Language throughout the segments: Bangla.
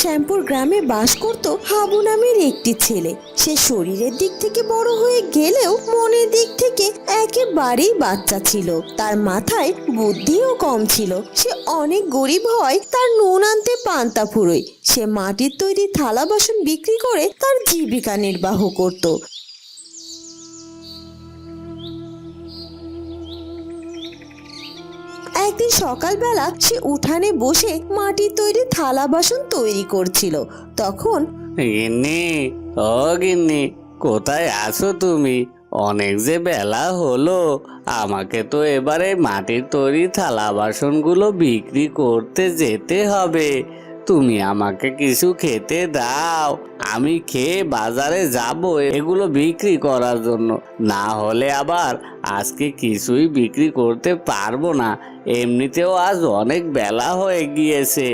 শ্যামপুর গ্রামে বাস করত হাবু নামের একটি ছেলে। সে শরীরের দিক থেকে বড় হয়ে গেলেও মনের দিক থেকে একেবারেই বাচ্চা ছিল। তার মাথায় বুদ্ধিও কম ছিল। সে অনেক গরিব হয় তার নুন আনতে পান্তা ফুরোয়। সে মাটির তৈরি থালা বাসন বিক্রি করে তার জীবিকা নির্বাহ করত। একদিন সকালবেলা সে উঠানে বসে মাটির তৈরি থালা বাসন তৈরি করছিল। তখন গিন্নি, ও গিন্নি, কোথায় আছো তুমি? অনেক যে বেলা হলো, আমাকে তো এবারে মাটির তৈরি থালা বাসনগুলো বিক্রি করতে যেতে হবে। তুমি আমাকে কিছু খেতে দাও। আমি খেয়ে বাজারে যাব এগুলো বিক্রি করার জন্য। না হলে আবার আজকে কিছুই বিক্রি করতে পারব না। এমনিতেও আজ অনেক বেলা হয়ে গিয়েছে।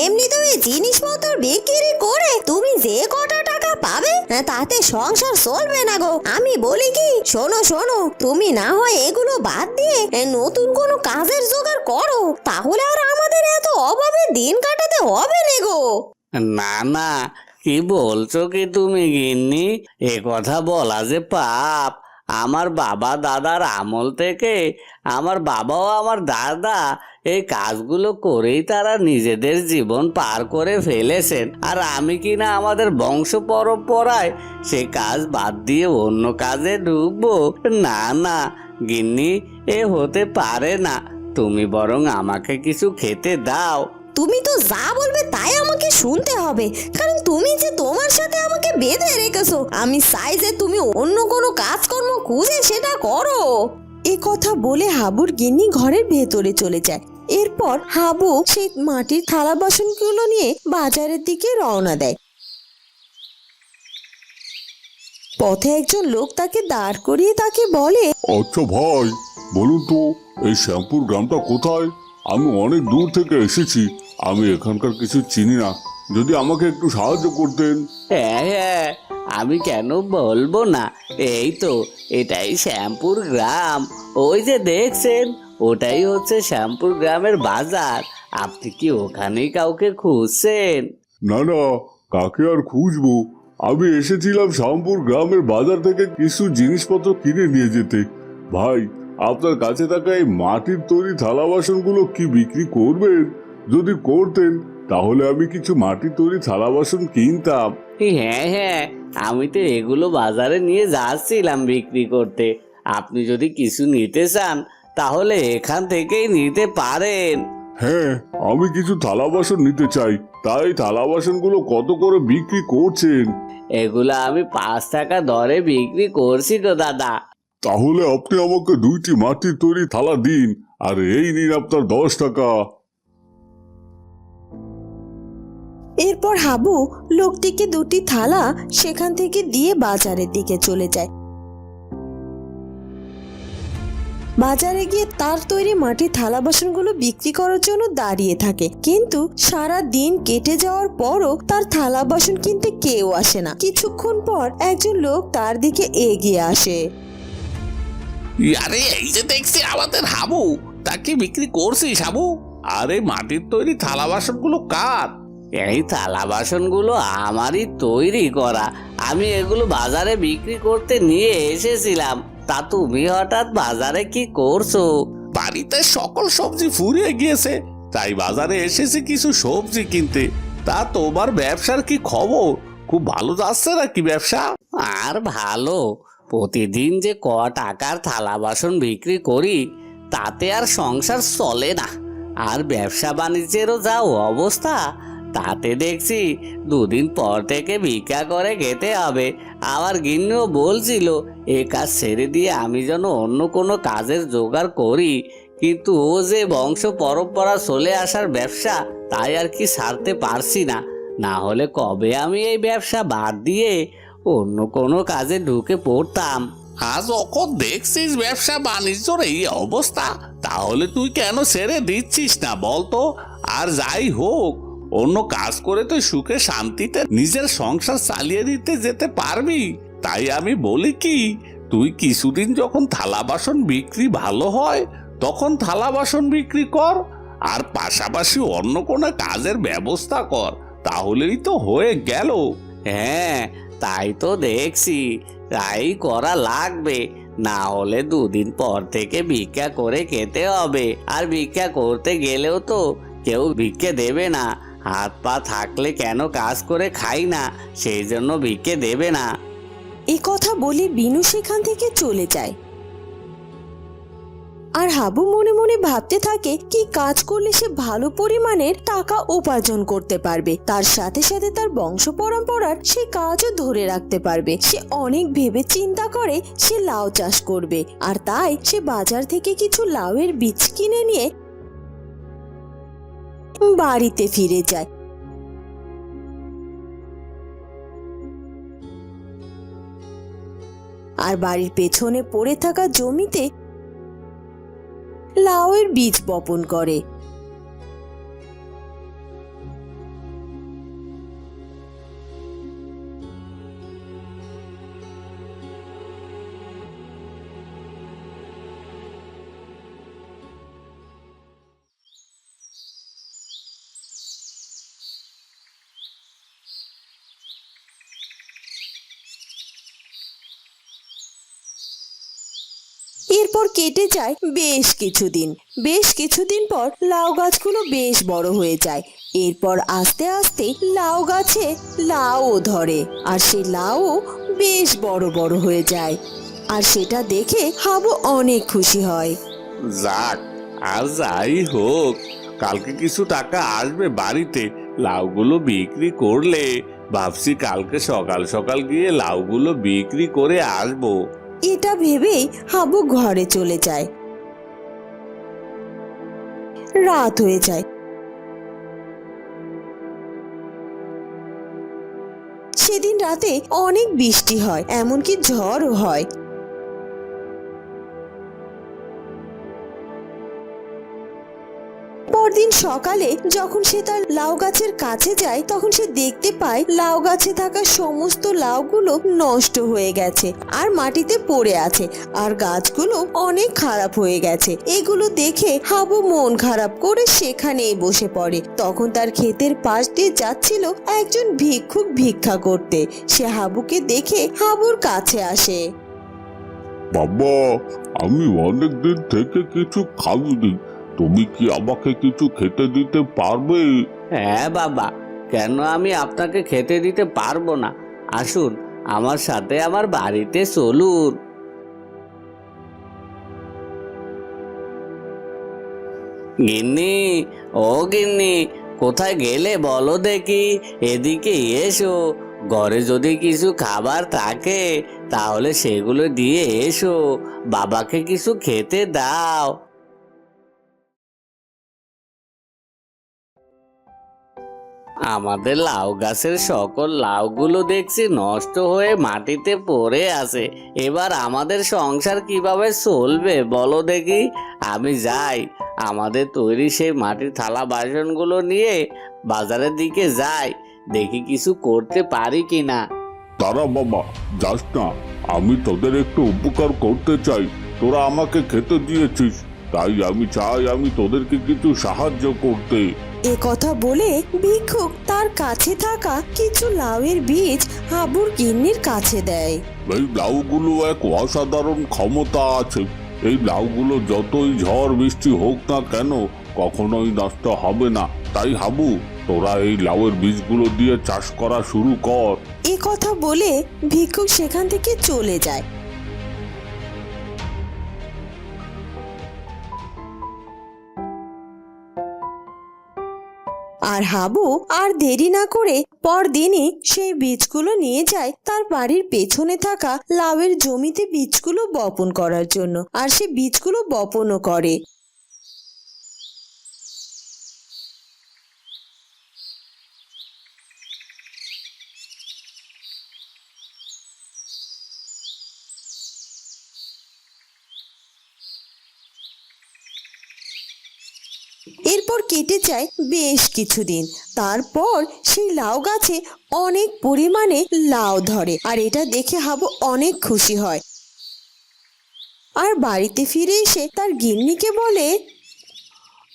এমনি তুমি জিনিসপত্র বিক্রি করে তুমি যে কটা টাকা পাবে তাতে সংসার চলবে না গো। আমি বলি কি শোনো শোনো তুমি না হয় এগুলো বাদ দিয়ে নতুন কোনো কাজের জোগাড় করো তাহলে আর আমাদের এত অভাবে দিন কাটাতে হবে না গো। না না কি বলছো কি তুমি গিন্নি? এ কথা বলা যে পাপ। আমার বাবা দাদার আমল থেকে আমার বাবা ও আমার দাদা এই কাজগুলো করেই তারা নিজেদের জীবন পার করে ফেলেছেন। আর আমি কি না আমাদের বংশ পরম্পরায় সে কাজ বাদ দিয়ে অন্য কাজে ঢুকবো না না, গিন্নি, এ হতে পারে না। তুমি বরং আমাকে কিছু খেতে দাও। তুমি তো যা বলবে তাই আমাকে শুনতে হবে। কারণ তুমি যে তোমার সাথে আমাকে বেঁধে রেখেছো, আমি চাই যে তুমি অন্য কোনো কাজকর্ম খুঁজে সেটা করো? এ কথা বলে হাবুর গিন্নি ঘরের ভেতরে চলে যায়। এরপর হাবু সেই মাটির থালা বাসনগুলো নিয়ে বাজারের দিকে রওনা দেয়। পথে একজন লোক তাকে দাঁড় করিয়ে তাকে বলে আচ্ছা ভাই বলুন তো এই শ্যামপুর গ্রামটা কোথায়? আমি অনেক দূর থেকে এসেছি আমি এখানকার কিছু চিনি না। যদি আমাকে একটু সাহায্য করতেন। হ্যাঁ হ্যাঁ আমি কেন বলব না? এই তো, এটাই শ্যামপুর গ্রাম। ওই যে দেখছেন, ওটাই হচ্ছে শ্যামপুর গ্রামের বাজার। আপনি কি ওখানেই কাউকে খুঁজছেন? না না, কাকে আর খুঁজবো? আমি এসেছিলাম শ্যামপুর গ্রামের বাজার থেকে কিছু জিনিসপত্র কিনে নিয়ে যেতে। ভাই, আপনার কাছে থাকা এই মাটির তৈরি থালা বাসনগুলো কি বিক্রি করবেন? যদি করতেন, তাহলে আমি কিছু মাটির তৈরি থালা বাসন কিনতাম। হ্যাঁ হ্যাঁ আমি তো এগুলো বাজারে নিয়ে যাচ্ছিলাম বিক্রি করতে। আপনি যদি কিছু নিতে চান তাহলে এখান থেকেই নিতে পারেন। হ্যাঁ আমি কিছু থালা বাসন নিতে চাই। তাই থালা বাসনগুলো কত করে বিক্রি করছেন? এগুলো আমি পাঁচ টাকা দরে বিক্রি করছি তো দাদা। তাহলে আপনি আমাকে দুইটি মাটির তৈরি থালা দিন আর এই নিন আপনার দশ টাকা। এরপর হাবু লোকটিকে দুটি থালা সেখান থেকে দিয়ে বাজারের দিকে চলে যায়। বাজারে গিয়ে তার তৈরি মাটির থালা বাসনগুলো বিক্রি করার জন্য দাঁড়িয়ে থাকে। কিন্তু সারা দিন কেটে যাওয়ার পরও তার থালা বাসন কিনতে কেউ আসে না। কিছুক্ষণ পর একজন লোক তার দিকে এগিয়ে আসে। আরে, এই যে দেখছি আমাদের হাবু তাকে বিক্রি করছিস হাবু? আরে, মাটির তৈরি থালা বাসনগুলো কার? এই থালা বাসনগুলো আমারই তৈরি করা। আমি এগুলো বাজারে বিক্রি করতে নিয়ে এসেছিলাম। তা তুমি হঠাৎ বাজারে কি করছ? বাড়িতে সকল সবজি ফুরিয়ে গিয়েছে। তাই বাজারে এসেছি কিছু সবজি কিনতে। তা তোমার ব্যবসার কি খবর? খুব ভালো যাচ্ছে নাকি ব্যবসা? আর ভালো। প্রতিদিন যে ক টাকার থালা বাসন বিক্রি করি তাতে আর সংসার চলে না। আর ব্যবসা বাণিজ্যেরও যা অবস্থা তাতে দেখছি দুদিন পর থেকে ভিক্ষা করে খেতে হবে। আবার গিন্নিও বলছিল, এ কাজ ছেড়ে দিয়ে আমি যেন অন্য কোনো কাজের জোগাড় করি। কিন্তু ও যে বংশ পরম্পরা চলে আসার ব্যবসা, তাই আর কি সারতে পারছি না। না হলে কবে আমি এই ব্যবসা বাদ দিয়ে অন্য কোনো কাজে ঢুকে পড়তাম? আজ যখন দেখছিস ব্যবসা বাণিজ্যর এই অবস্থা? তাহলে তুই কেন ছেড়ে দিচ্ছিস না বলতো? আর যাই হোক অন্য কাজ করে তুই সুখে শান্তিতে নিজের সংসার চালিয়ে দিতে যেতে পারবি। তাই আমি বলি কি, তুই কিছুদিন যখন থালা বাসন বিক্রি ভালো হয়, তখন থালা বাসন বিক্রি কর, আর পাশাপাশি অন্য কোনো কাজের ব্যবস্থা কর, তাহলেই তো হয়ে গেল। হ্যাঁ তাই তো দেখছি। তাই করা লাগবে। না হলে দুদিন পর থেকে ভিক্ষা করে খেতে হবে। আর ভিক্ষা করতে গেলেও তো কেউ ভিক্ষে দেবে না। হাত পা থাকলে কেন কাজ করে খাই না? সেই জন্য ভিক্ষে দেবে না। এ কথা বলে বিনু সেখান থেকে চলে যায়। আর হাবু মনে মনে ভাবতে থাকে, কি কাজ করলে সে ভালো পরিমাণের টাকা উপার্জন করতে পারবে? তার সাথে সাথে তার বংশ পরম্পরার সে কাজও ধরে রাখতে পারবে। সে অনেক ভেবে চিন্তা করে সে লাউ চাষ করবে। আর তাই সে বাজার থেকে কিছু লাউয়ের বীজ কিনে নিয়ে বাড়িতে ফিরে যায়। আর বাড়ির পেছনে পড়ে থাকা জমিতে লাউয়ের বীজ বপন করে। এরপর কেটে যায় বেশ কিছুদিন। বেশ কিছুদিন পর লাউ গাছগুলো বেশ বড় হয়ে যায়। এরপর আস্তে আস্তে লাউ গাছে লাউও ধরে আর সেই লাউও বেশ বড় বড় হয়ে যায়। আর সেটা দেখে হাবু অনেক খুশি হয়। যাক, আর যাই হোক, কালকে কিছু টাকা আসবে বাড়িতে। লাউগুলো বিক্রি করলে। ভাবছি কালকে সকাল সকাল গিয়ে লাউগুলো বিক্রি করে আসব। এটা ভেবেই হাবু ঘরে চলে যায়। রাত হয়ে যায়। সেদিন রাতে অনেক বৃষ্টি হয়, এমনকি ঝড়ও হয়। সকালে যখন সে তার লাউ গাছের কাছে যায়, তখন সে দেখতে পায় লাউ গাছে থাকা সমস্ত লাউগুলো নষ্ট হয়ে গেছে আর মাটিতে পড়ে আছে আর গাছগুলো অনেক খারাপ হয়ে গেছে। এগুলো দেখে হাবু মন খারাপ করে সেখানেই বসে পড়ে। তখন তার ক্ষেতের পাশ দিয়ে যাচ্ছিল একজন ভিক্ষুক ভিক্ষা করতে। সে হাবুকে দেখে হাবুর কাছে আসে। বাবা, আমি অনেক দিন থেকে কিছু খাইনি। তুমি কি আমাকে কিছু খেতে দিতে পারবে? হ্যাঁ বাবা, কেন আমি আপনাকে খেতে দিতে পারব না? আসুন, আমার সাথে আমার বাড়িতে চলুন। গিন্নি, ও গিন্নি, কোথায় গেলে বলো দেখি? এদিকে এসো। ঘরে যদি কিছু খাবার থাকে, তাহলে সেগুলো দিয়ে এসো। বাবাকে কিছু খেতে দাও। আমাদের লাউ গাছের সকল লাউগুলো দেখছি নষ্ট হয়ে মাটিতে পড়ে আছে। এবার আমাদের সংসার কীভাবে চলবে বলো দেখি। আমি যাই। আমাদের তৈরি সেই মাটির থালা বাসনগুলো নিয়ে বাজারের দিকে যাই। দেখি কিছু করতে পারি কিনা। তারা বাবা যাস না। আমি তোদের একটু উপকার করতে চাই। তোরা আমাকে খেতে দিয়েছিস। তাই আমি চাই আমি তোদেরকে কিছু সাহায্য করতে। এ কথা বলে ভিক্ষুক তার কাছে থাকা কিছু লাউয়ের বীজ হাবুর গিন্নির কাছে দেয়। এই লাউগুলো এক অসাধারণ ক্ষমতা আছে। এই লাউগুলো যতই ঝড় বৃষ্টি হোক না কেন কখনোই নষ্ট হবে না। তাই হাবু তোরা এই লাউয়ের বীজগুলো দিয়ে চাষ করা শুরু কর। এ কথা বলে ভিক্ষুক সেখান থেকে চলে যায়। আর হাবু আর দেরি না করে পরদিনই সেই বীজগুলো নিয়ে যায় তার বাড়ির পেছনে থাকা লাউয়ের জমিতে বীজগুলো বপন করার জন্য। আর সে বীজগুলো বপনও করে। এরপর কেটে যায় বেশ কিছুদিন। তারপর সেই লাউ গাছে অনেক পরিমাণে লাউ ধরে, আর এটা দেখে হাবু অনেক খুশি হয়। আর বাড়িতে ফিরে এসে তার গিন্নিকে বলে,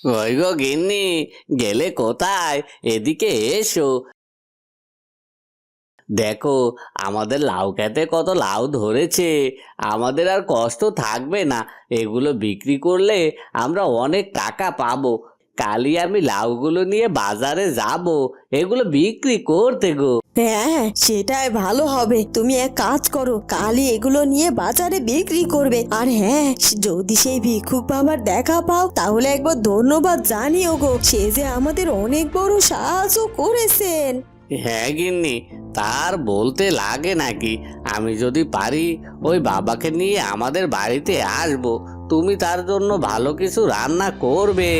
ওই গো গিন্নি, গেলে কোথায়? এদিকে এসো। দেখো, আমাদের লাউ খেতে কত লাউ ধরেছে। আমাদের আর কষ্ট থাকবে না। এগুলো বিক্রি করলে আমরা অনেক টাকা পাবো। কালই আমি লাউগুলো নিয়ে বাজারে যাব এগুলো বিক্রি করতে গো। হ্যাঁ সেটাই ভালো হবে। তুমি এক কাজ করো কালই এগুলো নিয়ে বাজারে বিক্রি করবে। আর হ্যাঁ যদি সেই ভিক্ষুক বাবার দেখা পাও তাহলে একবার ধন্যবাদ জানিও গো। সে যে আমাদের অনেক বড় সাহায্য করেছেন। হ্যাঁ গিন্নি তার বলতে লাগে নাকি? আমি যদি পারি ওই বাবাকে নিয়ে আমাদের বাড়িতে আসব। তুমি তার জন্য ভালো কিছু রান্না করবে।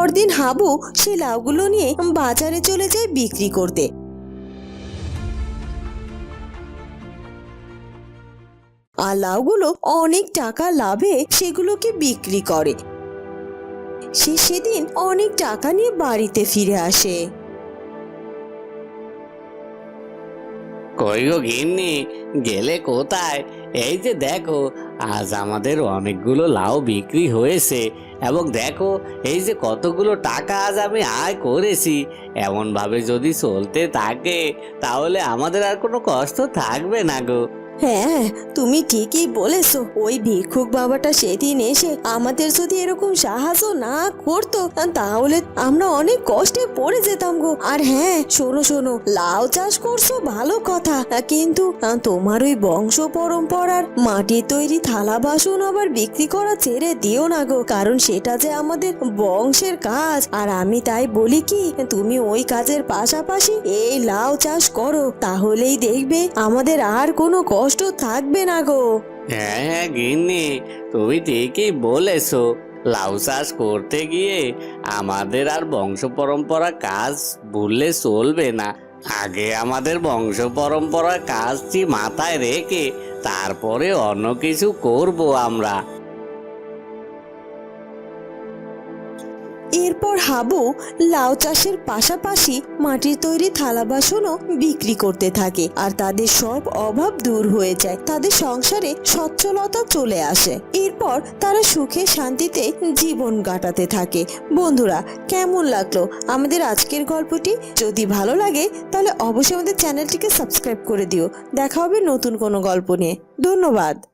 পরদিন হাবু সেই লাউগুলো নিয়ে বাজারে চলে যায় বিক্রি করতে। আর লাউগুলো অনেক টাকা লাভে সেগুলোকে বিক্রি করে। সে সেদিন অনেক টাকা নিয়ে বাড়িতে ফিরে আসে। কই ঘিন্নি গেলে কোথায়? এই যে দেখো, আজ আমাদের অনেকগুলো লাউ বিক্রি হয়েছে এবং দেখো, এই যে কতগুলো টাকা আজ আমি আয় করেছি। এমনভাবে যদি চলতে থাকে, তাহলে আমাদের আর কোনো কষ্ট থাকবে না গো। হ্যাঁ তুমি ঠিকই বলেছ। ওই ভিক্ষুক বাবাটা সেদিন এসে আমাদের যদি এরকম সাহায্য না করতো, তাহলে আমরা অনেক কষ্টে পড়ে যেতাম গো। আর হ্যাঁ শোনো শোনো, লাউ চাষ করছ ভালো কথা, কিন্তু তোমার ওই বংশ পরম্পরার মাটির তৈরি থালা বাসন আবার বিক্রি করা ছেড়ে দিও না গো, কারণ সেটা যে আমাদের বংশের কাজ। আর আমি তাই বলি কি, তুমি ওই কাজের পাশাপাশি এই লাউ চাষ করো, তাহলেই দেখবে আমাদের আর কোনো কষ্ট থাকবে না গো। হ্যাঁ হ্যাঁ গিন্নি, তুমি ঠিকই বলেছ। লাউ চাষ করতে গিয়ে আমাদের আর বংশ পরম্পরা কাজ ভুললে চলবে না। আগে আমাদের বংশ পরম্পরা কাজটি মাথায় রেখে তারপরে অন্য কিছু করব আমরা। এরপর হাবু লাউ চাষের পাশাপাশি মাটির তৈরি থালা বাসনও বিক্রি করতে থাকে আর তাদের সব অভাব দূর হয়ে যায়। তাদের সংসারে সচ্ছলতা চলে আসে। এরপর তারা সুখে শান্তিতে জীবন কাটাতে থাকে। বন্ধুরা, কেমন লাগল আমাদের আজকের গল্পটি? যদি ভালো লাগে, তাহলে অবশ্যই আমাদের চ্যানেলটিকে সাবস্ক্রাইব করে দিও। দেখা হবে নতুন কোনো গল্প নিয়ে। ধন্যবাদ।